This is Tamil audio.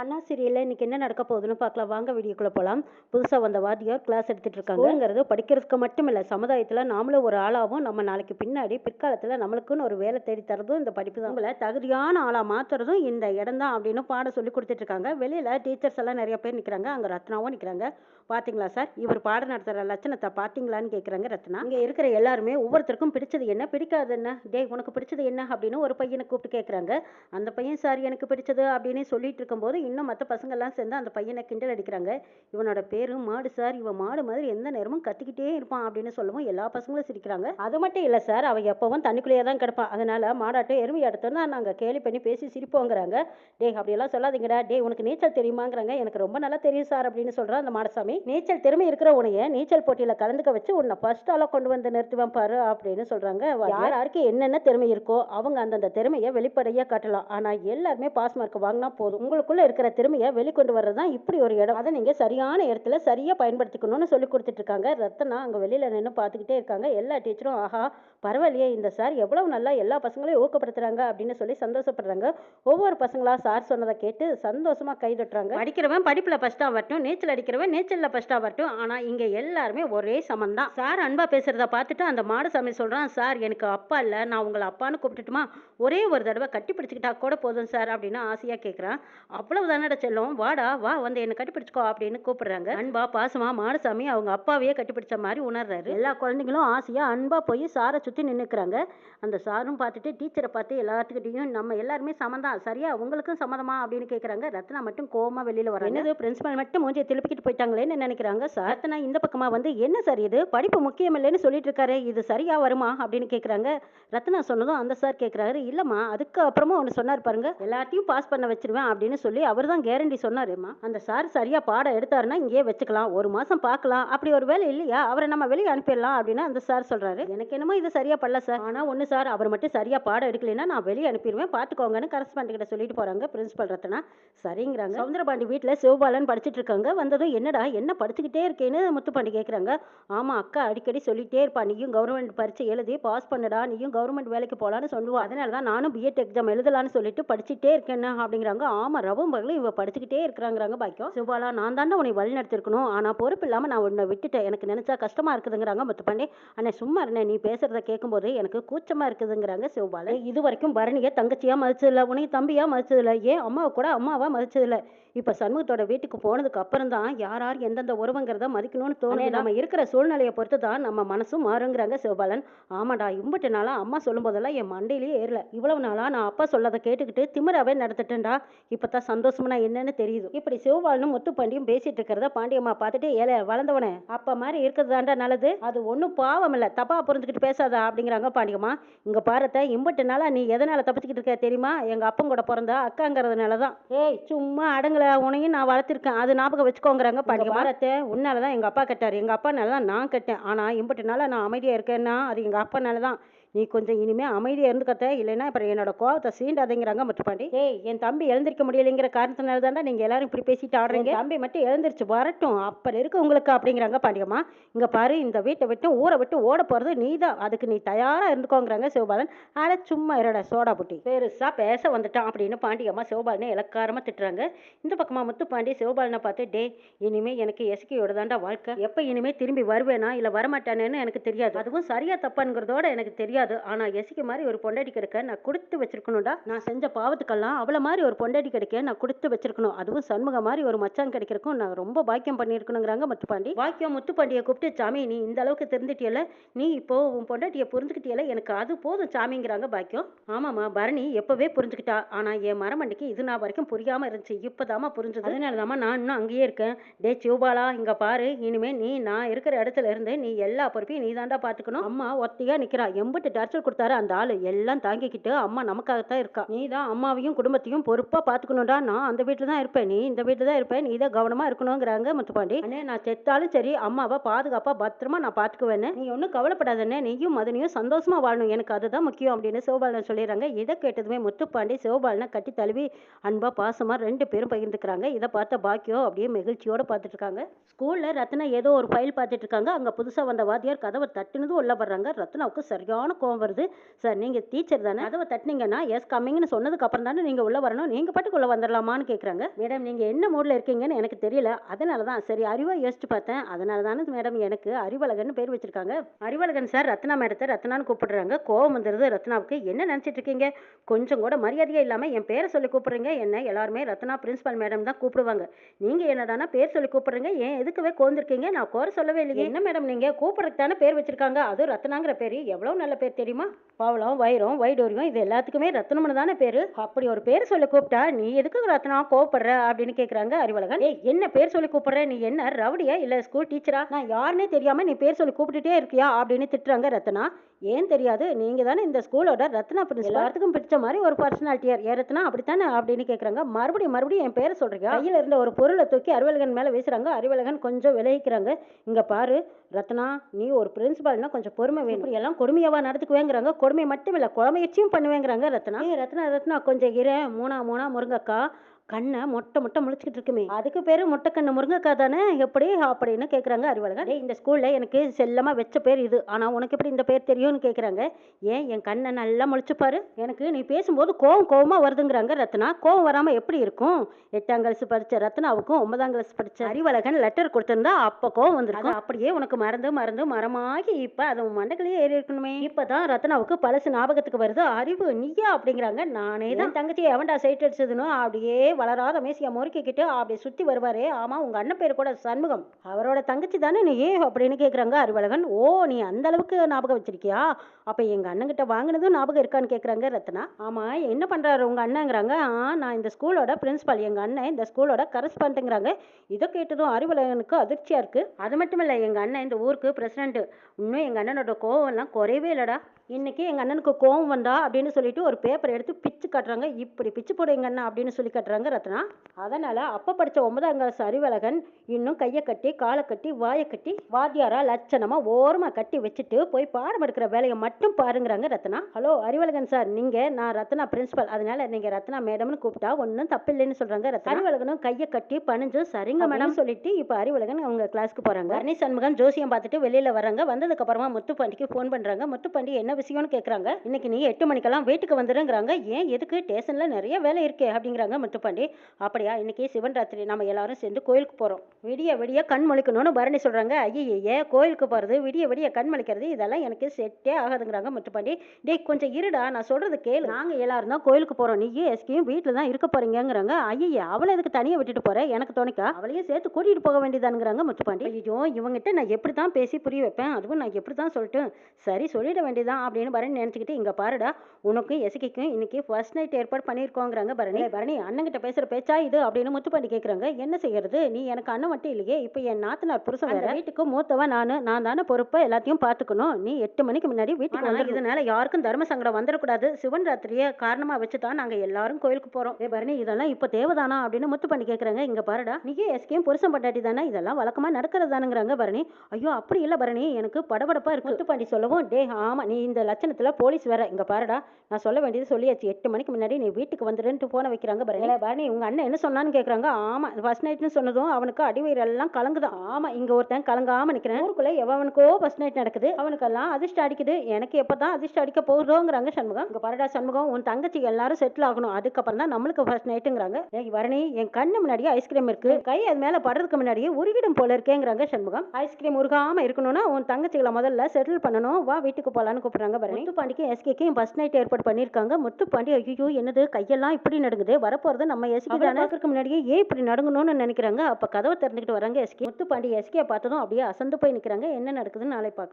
அண்ணா சீரியலில் இன்னைக்கு என்ன நடக்க போகுதுன்னு பார்க்கலாம். வாங்க வீடியோக்குள்ளே போகலாம் புதுசாக வந்த வாத்தியார் கிளாஸ் எடுத்துட்டு இருக்காங்கங்கிறது படிக்கிறதுக்கு மட்டும் இல்லை சமுதாயத்தில் நாமளும் ஒரு ஆளாகவும் நம்ம நாளைக்கு பின்னாடி பிற்காலத்தில் நம்மளுக்குன்னு ஒரு வேலை தேடி தரதும் இந்த படிப்பு தான். உங்களை தகுதியான ஆளாக மாற்றுறதும் இந்த இடம் தான் அப்படின்னு பாடம் சொல்லி கொடுத்துட்டு இருக்காங்க. வெளியில் டீச்சர்ஸ் எல்லாம் நிறைய பேர் நிற்கிறாங்க அங்கே ரத்னாவும் நிற்கிறாங்க பார்த்தீங்களா சார் இவர் பாடம் நடத்துகிற லட்சணத்தை பார்த்தீங்களான்னு கேட்குறாங்க ரத்னா. இங்கே இருக்கிற எல்லாருமே ஒவ்வொருத்தருக்கும் பிடிச்சது என்ன? பிடிக்காது என்ன? டேய் உனக்கு பிடிச்சது என்ன? அப்படின்னு ஒரு பையனை கூப்பிட்டு கேட்குறாங்க அந்த பையன் சார் எனக்கு பிடிச்சது அப்படின்னு சொல்லிட்டு இருக்கும்போது இன்னும் மற்ற பசங்கள்லாம் சேர்ந்து அந்த பையனை கிண்டல் அடிக்கிறாங்க. இவனோட பேரு மாடு சார் இவன் மாடு மாதிரி எந்த நேரமும் கத்திக்கிட்டே இருப்பான் அப்படின்னு சொல்லவும் எல்லா பசங்களும் சிரிக்கிறாங்க. அது மட்டும் இல்லை சார் அவன் எப்பவும் தண்ணிக்குள்ளேயே தான் கிடப்பான். அதனால மாடாட்டம் எருமை ஆட்டத்தான் தான் நாங்கள் கேலி பண்ணி பேசி சிரிப்போங்கிறாங்க. டேய் அப்படியெல்லாம் சொல்லாதீங்கடா. டேய் உனக்கு நீச்சல் தெரியுமாங்கிறாங்க. எனக்கு ரொம்ப நல்லா தெரியும் சார் அப்படின்னு சொல்கிறான் அந்த மாடசாமி. நீச்சல் திறமை இருக்கிற உனைய நீச்சல் போட்டியில் கலந்துக்க வச்சு உன்னை ஃபர்ஸ்ட் ஆளாக கொண்டு வந்து நிறுத்துவேன் பாரு அப்படின்னு சொல்கிறாங்க யார்? யாருக்கு என்னென்ன திறமை இருக்கோ அவங்க அந்தந்த திறமையை வெளிப்படையாக காட்டலாம். ஆனால் எல்லாருமே பாஸ் மார்க் வாங்கினா போதும். உங்களுக்குள்ள இருக்கிற திறமையை வெளிக்கொண்டு வர்றது தான் இப்படி ஒரு இடம். அதை நீங்கள் சரியான இடத்துல சரியாக பயன்படுத்திக்கணும்னு சொல்லி கொடுத்துட்டு இருக்காங்க. ரத்தனா அங்கே வெளியில் நின்று பார்த்துக்கிட்டே இருக்காங்க. எல்லா டீச்சரும் ஆஹா பரவாயில்லையே இந்த சார் எவ்வளவு நல்லா எல்லா பசங்களையும் ஊக்கப்படுத்துறாங்க அப்படின்னு சொல்லி சந்தோஷப்படுறாங்க. ஒவ்வொரு பசங்களா சார் சொன்னதை கேட்டு சந்தோஷமா கை தட்டுறாங்க. படிக்கிறவன் படிப்புல ஃபஸ்ட்டாக வரட்டும் நீச்சல் அடிக்கிறவன் நீச்சல்ல ஃபஸ்ட்டாக வரட்டும் ஆனா இங்க எல்லாருமே ஒரே சமம் தான் சார் அன்பா பேசுறத பார்த்துட்டு அந்த மாடசாமி சொல்றான் சார் எனக்கு அப்பா இல்ல நான் உங்களை அப்பான்னு கூப்பிட்டுட்டுமா ஒரே ஒரு தடவை கட்டி பிடிச்சிக்கிட்டா கூட போதும் சார் அப்படின்னு ஆசையா கேட்குறான் அவ்வளவு தானடா செல்லும் வாடா வா வந்து என்னை கட்டி பிடிச்சிக்கோ அப்படின்னு கூப்பிடுறாங்க. அன்பா பாசமா மாடசாமி அவங்க அப்பாவையே கட்டி பிடிச்ச மாதிரி உணர்றாரு. எல்லா குழந்தைங்களும் ஆசையா அன்பா போய் சாரை சுத்தி நின்றுக்கிறாங்க அந்த சாரும் பார்த்துட்டு டீச்சரை பார்த்து எல்லாத்துக்கிட்டையும் நம்ம எல்லாருமே சமந்தான் சரியா? உங்களுக்கும் சம்மதமா அப்படின்னு கேட்குறாங்க ரத்னா மட்டும் கோவமாக வெளியில் வர என்னது? பிரின்சிபல் மட்டும் மூஞ்சியை திருப்பிக்கிட்டு போயிட்டாங்களேன்னு நினைக்கிறாங்க. சார் ரத்னா இந்த பக்கமாக வந்து என்ன சார் இது? படிப்பு முக்கியம் இல்லைன்னு சொல்லிட்டு இருக்காரு இது சரியா வருமா? அப்படின்னு கேட்குறாங்க ரத்னா சொன்னதும் அந்த சார் கேட்குறாரு இல்லைம்மா அதுக்கு அப்புறமா ஒன்று சொன்னார் பாருங்க. எல்லாத்தையும் பாஸ் பண்ண வச்சிருவேன் அப்படின்னு சொல்லி அவர் தான் கேரண்டி சொன்னாருமா. அந்த சார் சரியா பாடம் எடுத்தாருன்னா இங்கேயே வச்சுக்கலாம். ஒரு மாதம் பார்க்கலாம். அப்படி ஒரு வேலை இல்லையா? அவரை நம்ம வெளியே அனுப்பிடலாம் அப்படின்னு அந்த சார் சொல்கிறாரு எனக்கு என்னமோ இது சரியா படல சார். ஆனா ஒன்று சார் அவர் மட்டும் சரியா பாடம் எடுக்கலைன்னா நான் வெளியே அனுப்பிடுவேன். பார்த்துக்கோங்கன்னு கரஸ்பாண்ட் கிட்ட சொல்லிட்டு போறாங்க பிரின்சிபல் ரத்னா. சரிங்கிறாங்க. சவுந்தரபாண்டி வீட்டில் சிவபாலன் படிச்சுட்டு இருக்காங்க. வந்ததும் என்னடா என்ன படிச்சுக்கிட்டே இருக்கேன்னு முத்துப்பாண்டி கேட்குறாங்க ஆமா அக்கா அடிக்கடி சொல்லிட்டே இருப்பா. நீயும் கவர்மெண்ட் பரீட்சை எழுதி பாஸ் பண்ணுடா. நீயும் கவர்மெண்ட் வேலைக்கு போகலான்னு சொல்லுவா. அதனால தான் நானும் பிஎட் எக்ஸாம் எழுதலான்னு சொல்லிட்டு படிச்சுட்டே இருக்கேன்னு அப்படிங்கிறாங்க. ஆமா ரவும் பகலும் இவ படிச்சுக்கிட்டே இருக்கிறாங்கிறாங்க பாக்கியம். சிவாலா நான் தாண்டா உன்னை வழி நடத்திருக்கணும். ஆனா பொறுப்பு இல்லாம நான் உன்னை விட்டுட்டேன். எனக்கு நினைச்சா கஷ்டமா இருக்குதுங்கிறாங்க முத்துப்பாண்டி. அண்ணே சும்மா இருந்தேன் நீ பேசுறத கேட்கும்போது எனக்கு கூச்சமா இருக்குதுங்கிறாங்க சிவபாலன் இது வரைக்கும் பரணியை தங்கச்சியா மதிச்சதில்ல உனக்கு தம்பியா மதிச்சதில்ல ஏன் அம்மாவை கூட அம்மாவா மதிச்சதில்ல? இப்ப சண்முகத்தோட வீட்டுக்கு போனதுக்கு அப்புறம் தான் யார் யார் எந்தெந்த உறவுங்கிறத மதிக்கணும்னு தோணுது. நம்ம இருக்கிற சூழ்நிலையை பொறுத்து தான் நம்ம மனசும் மாறுங்கிறாங்க சிவபாலன். ஆமாடா இம்புட்டு நாளா அம்மா சொல்லும் போதெல்லாம் என் மண்டையிலேயே ஏறல. இவ்வளவு நாளா நான் அப்பா சொல்லதை கேட்டுக்கிட்டு திமிராவே நடந்துட்டேன்டா. இப்பதான் சந்தோஷம்னா என்னன்னு தெரியுது. இப்படி சிவபாலனும் முத்துப்பாண்டியும் பேசிட்டு இருக்கிறத பாண்டியம்மா பார்த்துட்டு ஏல வளர்ந்தவனே அப்ப மாதிரி இருக்கிறது தாண்டா நல்லது. அது ஒன்றும் பாவம் இல்லை. தப்பா புரிஞ்சுக்கிட்டு பேசாதா அப்படிங்கிறாங்க பாண்டியம்மா இங்க பாரத்த இம்புட்டு நாளா நீ எதனால தப்பிச்சுக்கிட்டு இருக்க தெரியுமா? எங்க அப்பன் கூட பிறந்த அக்காங்கிறதுனால தான் ஏய் சும்மா அடங்கல. உனையும் நான் வளர்த்திருக்கேன். அது ஞாபகம் வச்சுக்கோங்கிறாங்க பாண்டியம்மா பாரத்தை உன்னால தான் எங்க அப்பா கட்டாரு. எங்க அப்பானால தான் நான் கட்டேன். ஆனா இம்புட்டு நாளா நான் அமைதியா இருக்கேன்னா அது எங்க அப்பனால தான் நீ கொஞ்சம் இனிமே அமைதியா இருந்து கத்த. இல்லைன்னா அப்புறம் என்னோட கோவத்தை சீண்டாதீங்கிறாங்க முத்துப்பாண்டி. ஏய் என் தம்பி எழுந்திருக்க முடியலைங்கிற காரணத்தினால தாண்டா நீங்க எல்லாரும் இப்படி பேசிட்டு ஆடுறீங்க. தம்பி மட்டும் எழுந்திருச்சு வரட்டும். அப்புறம் இருக்கு உங்களுக்கு அப்படிங்கிறாங்க பாண்டியம்மா. இங்க பாரு இந்த வீட்டை விட்டு ஊரை விட்டு ஓட போறது நீ தான் அதுக்கு நீ தயாரா இருந்துக்கோங்கிறாங்க சிவபாலன். அட சும்மா இருடா சோடா புட்டி. பெருசா பேச வந்துட்டான் அப்படின்னு பாண்டியம்மா சிவபாலனை இலக்காரமா திட்டுறாங்க. இந்த பக்கமா முத்துப்பாண்டி சிவபாலனை பார்த்து டே இனிமே எனக்கு எஸ்கியோட தாண்டா வாழ்க்கை. எப்ப இனிமே திரும்பி வருவேனா? இல்ல வரமாட்டானேன்னு எனக்கு தெரியாது. அதுவும் சரியா தப்பாங்கிறதோட எனக்கு தெரியாது. ஆனா எசிக்கு மாதிரி ஒரு பொண்டாட்டி கிடைக்க நான் கொடுத்து வச்சிருக்கணும்டா. நான் செஞ்ச பாவத்துக்கெல்லாம் அவள மாதிரி ஒரு பொண்டாட்டி கிடைக்க நான் கொடுத்து வச்சிருக்கணும். அதுவும் சண்முக மாதிரி ஒரு மச்சான் கிடைக்கிறக்கும் நான் ரொம்ப பாக்கியம் பண்ணியிருக்கணுங்கிறாங்க முத்துப்பாண்டி. பாக்கியம் முத்துப்பாண்டியை கூப்பிட்டு சாமி நீ இந்த அளவுக்கு தெரிஞ்சிட்டியல நீ இப்போ உன் பொண்டாட்டியை புரிஞ்சுக்கிட்டியல எனக்கு அது போதும் சாமிங்கிறாங்க பாக்கியம். ஆமாம்மா பரணி எப்பவே புரிஞ்சுக்கிட்டா. ஆனா என் மரமண்டிக்கு இது நான் வரைக்கும் புரியாம இருந்துச்சு. இப்போதாம்மா புரிஞ்சது. அதனால தாம்மா நான் இன்னும் அங்கேயே இருக்கேன். டே சிவபாலா இங்க பாரு. இனிமே நீ நான் இருக்கிற இடத்துல இருந்து நீ எல்லா பொறுப்பையும் நீ தாண்டா பாத்துக்கணும். அம்மா ஒத்தையா நிக்கிறா. எம்பிட்டு டார்ச்சர் கொடுத்தாரு அந்த ஆள் எல்லாம் தாங்கிக்கிட்டு அம்மா நமக்காகத்தான் இருக்கா. நீ தான் அம்மாவையும் குடும்பத்தையும் பொறுப்பாக பார்த்துக்கணுடா நான் அந்த வீட்டில் தான் இருப்பேன் நீ இந்த வீட்டில் தான் இருப்பேன் நீ தான் கவனமாக இருக்கணுங்கிறாங்க முத்துப்பாண்டி. அண்ணே நான் செத்தாலும் சரி அம்மாவை பாதுகாப்பாக பத்திரமா நான் பார்த்துக்குவேன்னு நீ ஒன்றும் கவலைப்படாதண்ணே நீயும் மதனையும் சந்தோஷமாக வாழணும் எனக்கு அதுதான் முக்கியம் அப்படின்னு சிவபாலன் சொல்லிடுறாங்க. இதை கேட்டதுமே முத்துப்பாண்டி சிவபாலனை கட்டி தழுவி அன்பா பாசமாக ரெண்டு பேரும் பகிர்ந்துக்கிறாங்க. இதை பார்த்த பாக்கியம் அப்படியே மகிழ்ச்சியோடு பார்த்துட்டு இருக்காங்க ஸ்கூலில் ரத்னா ஏதோ ஒரு ஃபைல் பார்த்துட்டு இருக்காங்க அங்கே புதுசாக வந்த வாத்தியார் கதவை தட்டுனதும் உள்ள வர்றாங்க. ரத்னாவுக்கு சரியான கோவம் வருது. சார் நீங்கள் டீச்சர் தானே கதவை தட்டினீங்கன்னா எஸ் கம்மிங்னு சொன்னதுக்கு அப்புறம் தானே நீங்கள் உள்ளே வரணும். நீங்கள் பாட்டுக்குள்ளே வந்துடலாமான்னு கேட்குறாங்க மேடம் நீங்கள் என்ன மூடில் இருக்கீங்கன்னு எனக்கு தெரியல. அதனால தான் சரி அறிவாக யோசிச்சு பார்த்தேன். அதனால தானே மேடம் எனக்கு அறிவழகன் பேர் வச்சிருக்காங்க. அறிவழகன் சார் ரத்னா மேடத்தை ரத்னான்னு கூப்பிடுறாங்க. கோவம் வந்துடுது ரத்னாவுக்கு. என்ன நினச்சிட்டு இருக்கீங்க? கொஞ்சம் கூட மரியாதையே இல்லாமல் என் பேரை சொல்லி கூப்பிடுறீங்க. என்ன எல்லாருமே ரத்னா பிரின்சிபல் மேடம் தான் கூப்பிடுவாங்க. நீங்கள் என்னடானா பேர் சொல்லி கூப்பிடுறீங்க. ஏன் எதுக்குவே கோந்திருக்கீங்க நான் கோர சொல்லவே இல்லையே. என்ன மேடம் நீங்கள் கூப்பிட்றதுக்கு தானே பேர் வச்சிருக்காங்க. அதுவும் ரத்னாங்கிற பேர். எவ்வளோ நல்ல பேர். தெரியுமா? பவளம் வைரம் வைடூரியம் இது எல்லாத்துக்குமே ரத்னம்னு தானே பேர். அப்படி ஒரு பேர் சொல்லி கூப்பிட்டா நீ எதுக்கு ரத்னா கோவப்படுற? அப்படின்னு கேட்குறாங்க அறிவழகன். ஏய் என்ன பேர் சொல்லி கூப்பிடுற? நீ என்ன ரவுடியா? இல்லை ஸ்கூல் டீச்சரா நான் யாருன்னே தெரியாம நீ பேர் சொல்லி கூப்பிட்டுட்டே இருக்கியா? அப்படின்னு திட்டுறாங்க ரத்னா. ஏன் தெரியாது? நீங்க தானே இந்த ஸ்கூலோட ரத்னா பிரின்சிபல் எல்லாத்துக்கும் பிடிச்ச மாதிரி ஒரு பர்சனாலிட்டியார் ஏ ரத்னா அப்படித்தானே? அப்படின்னு கேட்குறாங்க மறுபடியும் மறுபடியும் என் பேரை சொல்றீங்க கையில் இருந்த ஒரு பொருளை தூக்கி அறிவழகன் மேலே வீசுறாங்க. அறிவழகன் கொஞ்சம் விலகிக்கிறாங்க. இங்க பாரு ரத்னா நீ ஒரு பிரின்சிபால்னா கொஞ்சம் பொறுமை வேணும். எல்லாம் கொடுமையாவா நடத்துக்குவேங்கிறாங்க கொடுமை மட்டும் இல்லை குழமையச்சியும் பண்ணுவேங்கிறாங்க ரத்னா. ரத்னா ரத்னா கொஞ்சம் இரு. மூணா மூணா முருங்கக்கா. கண்ணை மொட்டை மொட்டை முழிச்சிக்கிட்டு இருக்குமே. அதுக்கு பேர் முட்டைக்கண்ணு முருங்கக்கா தானே? எப்படி? அப்படின்னு கேட்குறாங்க அறிவழகன். டேய் இந்த ஸ்கூலில் எனக்கு செல்லமாக வச்ச பேர் இது. ஆனால் உனக்கு எப்படி இந்த பேர் தெரியும்னு கேட்குறாங்க ஏன் என் கண்ணை நல்லா முழிச்சு பாரு. எனக்கு நீ பேசும்போது கோவம் கோவமாக வருதுங்கிறாங்க ரத்னா. கோவம் வராமல் எப்படி இருக்கும்? எட்டாம் கிளாஸ் படித்த ரத்னாவுக்கும் ஒன்பதாம் கிளாஸ் படித்த அறிவழகன் லெட்டர் கொடுத்திருந்தா அப்போ கோவம் வந்திருக்கும். அப்படியே உனக்கு மறந்து மறந்து மரமாகி இப்போ அது உன் மண்டைக்குள்ளேயே ஏறி இருக்கணுமே. இப்போ தான் ரத்னாவுக்கு பழசு ஞாபகத்துக்கு வருது. அறிவு நீயா அப்படிங்கிறாங்க. நானே தான் தங்கச்சி எவன்டா சைட் அடிச்சதுன்னு அப்படியே வளராத மேசியா முறுக்கிக்கிட்டு அப்படி சுற்றி வருவார். ஆமாம் உங்கள் அண்ணன் பேர் கூட சண்முகம். அவரோட தங்கச்சி தானே நீ? ஏ அப்படின்னு கேட்குறாங்க அறிவழகன் ஓ நீ அந்த அளவுக்கு ஞாபகம் வச்சிருக்கியா? அப்போ எங்கள் அண்ணங்கிட்ட வாங்கினதும் ஞாபகம் இருக்கான்னு கேட்குறாங்க ரத்னா. ஆமாம் என்ன பண்ணுறாரு உங்கள் அண்ணங்கிறாங்க ஆ நான் இந்த ஸ்கூலோட பிரின்சிபால். எங்கள் அண்ணன் இந்த ஸ்கூலோட கரஸ்பாண்டுங்கிறாங்க இதை கேட்டதும் அறிவழகனுக்கு அதிர்ச்சியாக இருக்குது அது மட்டும் இல்லை எங்கள் அண்ணன் இந்த ஊருக்கு பிரசிடென்ட்டு. இன்னும் எங்கள் அண்ணனோட கோவம்லாம் குறையவே இல்லைடா. இன்னைக்கு எங்கள் அண்ணனுக்கு கோவம் வந்தா அப்படின்னு சொல்லிட்டு ஒரு பேப்பர் எடுத்து பிச்சு காட்டுறாங்க. இப்படி பிச்சு போடு எங்கள் அண்ணன் அப்படின்னு சொல்லி காட்டுறாங்க ரத்னா. அதனால் அப்போ படித்த ஒன்பதாம் கிளாஸ் அறிவழகன் இன்னும் கையை கட்டி காலை கட்டி வாயை கட்டி வாத்தியாரா லட்சணமாக ஓரமாக கட்டி வச்சுட்டு போய் பாடம் எடுக்கிற வேலையை மட்டும் பாருங்கிறாங்க ரத்னா. ஹலோ அறிவழகன் சார் நீங்கள் நான் ரத்னா பிரின்சிபல் அதனால நீங்கள் ரத்னா மேடம்னு கூப்பிட்டா ஒன்றும் தப்பில்லைன்னு சொல்கிறாங்க ரத்னா. அறிவழகனும் கையை கட்டி பணிஞ்சு சரிங்க மேடம் சொல்லிட்டு இப்போ அறிவழகன் அவங்க கிளாஸ்க்கு போகிறாங்க ஹரணி சண்முகம் ஜோசியம் பார்த்துட்டு வெளியில் வராங்க வந்ததுக்கு அப்புறமா முத்துப்பாண்டிக்கு ஃபோன் பண்ணுறாங்க முத்துப்பாண்டி என்ன விஷயம்னு கேட்குறாங்க இன்னைக்கு நீ எட்டு மணிக்கெல்லாம் வீட்டுக்கு வந்துடுங்கிறாங்க ஏன் எதுக்கு? ஸ்டேஷனில் நிறைய வேலை இருக்கே அப்படிங்கிறாங்க முத்துப்பாண்டி. அப்படியா? இன்னைக்கு சிவன் ராத்திரி. நம்ம எல்லாரும் சேர்ந்து கோயிலுக்கு போகிறோம் விடிய விடிய கண் முழிக்கணும்னு பரணி சொல்கிறாங்க ஐயே கோயிலுக்கு போகிறது விடிய விடிய கண் முழிக்கிறது இதெல்லாம் எனக்கு செட்டே ஆகாதுங்கிறாங்க முத்துப்பாண்டி. டேய் கொஞ்சம் இருடா. நான் சொல்கிறது கேளு. நாங்கள் எல்லாரும் தான் கோயிலுக்கு போகிறோம் நீ எஸ்கியும் வீட்டில் தான் இருக்க போகிறீங்கங்கிறாங்க ஐயே அவளை எதுக்கு தனியாக விட்டுட்டு போகிறேன் எனக்கு துணைக்கா? அவளையும் சேர்த்து கூட்டிகிட்டு போக வேண்டியதானுங்கிறாங்க முத்துப்பாண்டி. ஐயோ இவங்ககிட்ட நான் எப்படி தான் பேசி புரிய வைப்பேன். அதுவும் நான் எப்படி தான் சொல்லிட்டு சரி சொல்லிட வேண்டியதான் அப்படின்னு பரணி நினச்சிக்கிட்டு இங்கே பாருடா உனக்கும் எசக்கிக்கும் இன்னைக்கு ஃபர்ஸ்ட் நைட் ஏற்பாடு பண்ணியிருக்கோங்கிறாங்க பரணி. "ஏய் பரணி அண்ணங்கிட்ட பேசுகிற பேச்சா இது? அப்படின்னு முத்துப்பாண்டி கேட்குறாங்க என்ன செய்யறது? நீ எனக்கு அண்ணன் மட்டும் இல்லையே இப்போ என் நாத்தனார் புருஷன் வேற. வீட்டுக்கு மூத்தவன் நான் நான் தானே பொறுப்பை எல்லாத்தையும் பார்த்துக்கணும். நீ எட்டு மணிக்கு முன்னாடி வீட்டுக்கு வந்து இதனால யாருக்கும் தர்ம சங்கடம் வந்துடக்கூடாது. சிவன் ராத்திரியை காரணமாக வச்சு தான் நாங்கள் எல்லாரும் கோயிலுக்கு போகிறோம் ஏ பரணி இதெல்லாம் இப்போ தேவைதானா? அப்படின்னு முத்துப்பாண்டி கேட்குறாங்க இங்கே பாருடா நீயே எஸ்கேயும் புருஷன் பட்டாட்டி தானே? இதெல்லாம் வழக்கமாக நடக்கிறது தானுங்கிறாங்க பரணி. ஐயோ அப்படி இல்லை பரணி எனக்கு படபடப்பாக இருக்கு. முத்துப்பாண்டி சொல்லவும் டே ஆமாம் நீ இந்த லட்சணத்தில் போலீஸ் வேற. இங்கே பாருடா நான் சொல்ல வேண்டியது சொல்லியாச்சு. எட்டு மணிக்கு முன்னாடி நீ வீட்டுக்கு வந்துடுன்ட்டு போன வைக்கிறாங்க பரணி "ஏலே பரணி உங்கள் அண்ணன் என்ன சொன்னான்னு கேட்குறாங்க ஆமாம் ஃபர்ஸ்ட் நைட்னு சொன்னதும் அவனுக்கு அடிவயிறெல்லாம் கலங்குதான் ஆமாம் இங்கே ஒருத்தன் கலங்காமல் நிற்கிறேன் ஊருக்குள்ளே எவனுக்கோ ஃபர்ஸ்ட் நைட் நடக்குது. அவனுக்கெல்லாம் அதிர்ஷ்டம் அடிக்குது. எனக்கு எப்போ தான் அதிர்ஷ்டம் அடிக்க போகிறோங்கிறாங்க சண்முகம். இங்கே பாருடா சண்முகம் உன் தங்கச்சி எல்லாரும் செட்டில் ஆகணும். அதுக்கப்புறம் தான் நம்மளுக்கு ஃபர்ஸ்ட் நைட்டுங்கிறாங்க ஏய் பரணி என் கண்ணு முன்னாடியே ஐஸ்கிரீம் இருக்குது கை அது மேலே படுறதுக்கு முன்னாடியே உருகிடும் போல இருக்கேங்கிறாங்க சண்முகம். ஐஸ்கிரீம் உருகாமல் இருக்கணும்னா உன் தங்கச்சிகளை முதல்ல செட்டில் பண்ணணும். வா வீட்டுக்கு போகலான்னு கூப்பிடுறாங்க. பரணி முத்துப்பாண்டிக்கும் எஸ்கேக்கும் ஃபர்ஸ்ட் நைட் ஏற்பாடு பண்ணியிருக்காங்க. முத்துப்பாண்டி ஐயோ என்னது? கையெல்லாம் இப்படி நடுங்குது? வரப்போகிறது நம்ம எஸ்கே தானே? பார்க்கறதுக்கு முன்னாடியே ஏன் இப்படி நடங்கணும்னு நினைக்கிறாங்க? அப்போ கதவை திறந்துக்கிட்டு வராங்க எஸ்கே முத்துப்பாண்டி எஸ்கே பார்த்ததும் அப்படியே அசந்து போய் நிற்கிறாங்க என்ன நடக்குதுன்னு நாளை பார்க்கலாம்.